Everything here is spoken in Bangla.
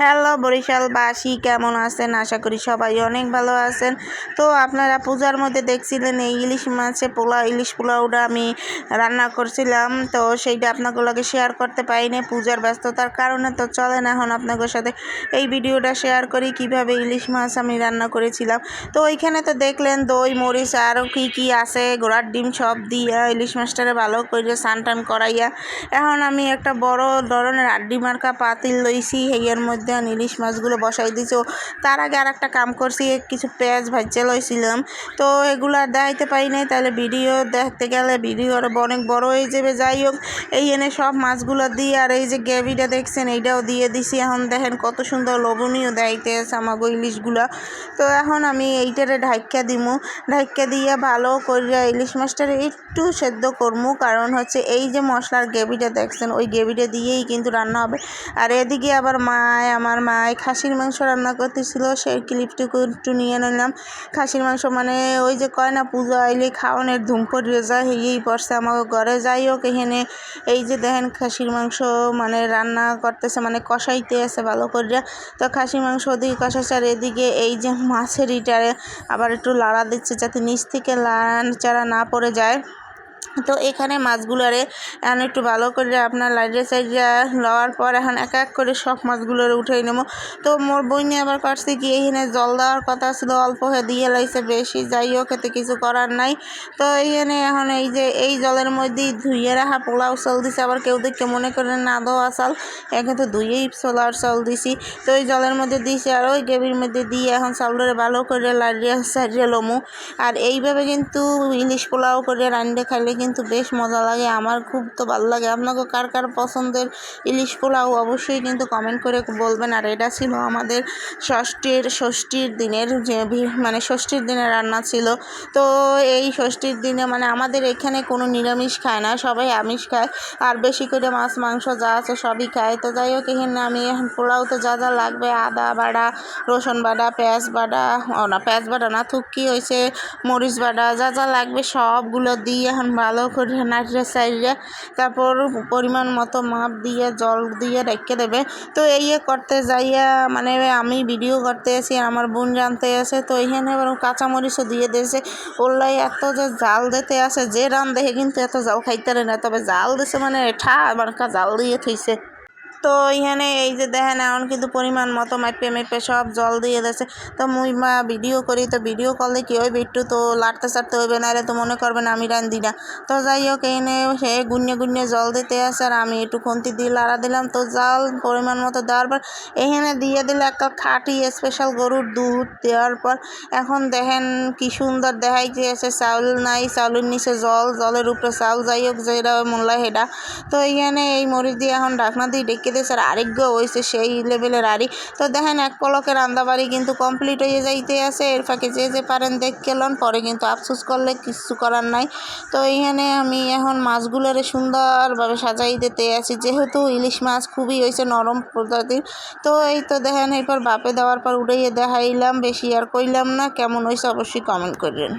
হ্যালো বরিশালবাসী, কেমন আছেন? আশা করি সবাই অনেক ভালো আছেন। তো আপনারা পূজার মধ্যে দেখছিলেন এই ইলিশ মাছে পোলা ইলিশ পোলাওটা আমি রান্না করছিলাম। তো সেইটা আপনাগুলোকে শেয়ার করতে পারিনি, পূজার ব্যস্ততার কারণে তো চলেন এখন আপনাদের সাথে এই ভিডিওটা শেয়ার করি, কীভাবে ইলিশ মাছ আমি রান্না করেছিলাম। তো ওইখানে তো দেখলেন দই, মরিচ, আরও কী কী আছে ঘোড়ার ডিম সব দিয়ে ইলিশ মাছটারে ভালো করে স্নান টান করাইয়া। এখন আমি একটা বড় ধরনের আড্ডি মার্কা পাতিল লইছি হেয়ার মধ্যে দেন ইলিশ মাছগুলো বসাই দিছো। তার আগে আর একটা কাম করছি কিছু পেঁয়াজ ভাজতে লইছিলাম। তো এগুলো আর দেখাইতে পারি নাই, তাহলে ভিডিও দেখতে গেলে ভিডিও আরও অনেক বড় হয়ে যাবে। যাই হোক, এই এনে সব মাছগুলো দিয়ে আর এই যে গ্রেভিটা দেখছেন, এইটাও দিয়ে দিছি। এখন দেখেন কত সুন্দর লবণীয় দেখাইতে আছে আমাগো ইলিশগুলো। তো এখন আমি এইটারে ঢাইকা দিমু। ঢাইকা দিয়ে ভালো করে ইলিশ মাছটারে একটু সেদ্ধ করমু। কারণ হচ্ছে এই যে মশলার গ্রেভিটা দেখছেন, ওই গ্রেভিটা দিয়েই কিন্তু রান্না হবে। আর এদিকে আবার মায় আমার মায় খাসির মাংস রান্না করতেছিল, সেই ক্লিপটুকু একটু নিয়ে নিলাম। খাসির মাংস মানে ওই যে কয় না, পুজো আইলে খাওয়ানোর ধুম পড়িয়ে যায় এই পড়ছে আমাকে ঘরে। যাই হোক, এখানে এই যে দেখেন খাসির মাংস মানে রান্না করতেছে মানে কষাইতে আছে ভালো করে তো খাসির মাংস ওদিকে কষাচ্ছে আর এদিকে এই যে মাছের ইটারে আবার একটু লাড়া দিচ্ছে যাতে নিচ থেকে লাড়া চারা না পড়ে যায়। তো এখানে মাছগুলোরে এখন একটু ভালো করে আপনার লাইটে সাইডে লওয়ার পর এখন এক এক করে সব মাছগুলোরে উঠে নেব। তো মোর বইনে আবার করছে কি, এইখানে জল দেওয়ার কথা ছিল, অল্প হয়ে দিয়ে লাগছে বেশি, যাই হোক, এতে কিছু করার নাই। তো এইখানে এখন এই যে এই জলের মধ্যেই ধুইয়ে রাখা পোলাও চাল দিছে, আবার কেউ দেখে মনে করে না দেওয়া চাল, এখন তো ধুইয়েই সোলার চাল দিছি। তো ওই জলের মধ্যে দিছি আর ওই গ্রেভির মধ্যে দিয়ে এখন চাউলের ভালো করে লাড়িয়ে সারিয়ে লমু। আর এইভাবে কিন্তু ইলিশ পোলাও করে রান্না খাইলে কিন্তু বেশ মজা লাগে। আমার খুব তো ভালো লাগে। আপনাকে কার কার পছন্দের ইলিশ পোলাও অবশ্যই কিন্তু কমেন্ট করে বলবেন। আর এটা ছিল আমাদের ষষ্ঠীর ষষ্ঠীর দিনের যে মানে ষষ্ঠীর দিনে রান্না ছিল। তো এই ষষ্ঠীর দিনে মানে আমাদের এখানে কোনো নিরামিষ খায় না। সবাই আমিষ খায়। আর বেশি করে মাছ, মাংস যা আছে সবই খায়। তো যাই হোক, এখানে আমি এখন পোলাওতে যা যা লাগবে, আদা বাটা, রসুন বাটা, পেঁয়াজ বাটা, ও না, পেঁয়াজ বাটা না থুকি হয়েছে মরিচ বাটা, যা যা লাগবে সবগুলো দিয়ে এখন ভালো করে নাড়িয়ে সাইডে তারপর পরিমাণ মতো মাপ দিয়ে, জল দিয়ে রেখে দেবে। তো এই করতে যাইয়া মানে আমি ভিডিও করতে এসে, আমার বোন জানতে আসে তো এইখানে এবার কাঁচামরিচও দিয়ে দিয়েছে। ওল্লাই এত যে জাল দিতে আসে, যে রান দেখে কিন্তু এত জাল খাইতে না। তবে জাল দিছে মানে ঠা আবার জাল দিয়ে থইছে। তো এখানে এই যে দেখেন, এখন কিন্তু পরিমাণ মতো মাইপে মাইপে সব জল দিয়ে দিয়েছে। তো মুই মা ভিডিও করি, তো ভিডিও করলে কি হইবে? একটু তো লাড়তে সারতে হইবে না রে তো মনে করবেন আমি রান্ধি না। তো যাই হোক এনে সে গুন্যে গুন্যে জল দিতে আসে আর আমি একটু খুন্তি দিয়ে লাড়া দিলাম। তো জল পরিমাণ মতো দেওয়ার পর এখানে দিয়ে দিলে একটা খাঁটি স্পেশাল গরুর দুধ দেওয়ার পর এখন দেখেন কি সুন্দর দেখাইতে আছে। চাউল নাই, চাউলের নিচে জল, জলের উপরে চাউল। যাই হোক, যেটা মূল্য সেটা। তো এইখানে এই মরিচ দিয়ে এখন ঢাকনা দিয়ে ডেকে দিয়েছে আর আরেকগো হয়েছে সেই লেভেলের আরি তো দেখেন এক পলকে রান্দাবাড়ি কিন্তু কমপ্লিট হয়ে যাইতে আছে। এর ফাঁকে যে যে পারেন দেখ গেলেন পরে কিন্তু আফসোস করলে কিছু করার নাই। তো এইখানে আমি এখন মাছগুলোরে সুন্দরভাবে সাজাই দিতে আছি। যেহেতু ইলিশ মাছ খুবই হয়েছে নরম প্রজাতির। তো এই তো দেখেন, এরপর বাপে দেওয়ার পর উড়াইয়ে দেখাইলাম, বেশি আর কইলাম না। কেমন হয়েছে অবশ্যই কমেন্ট করবেন।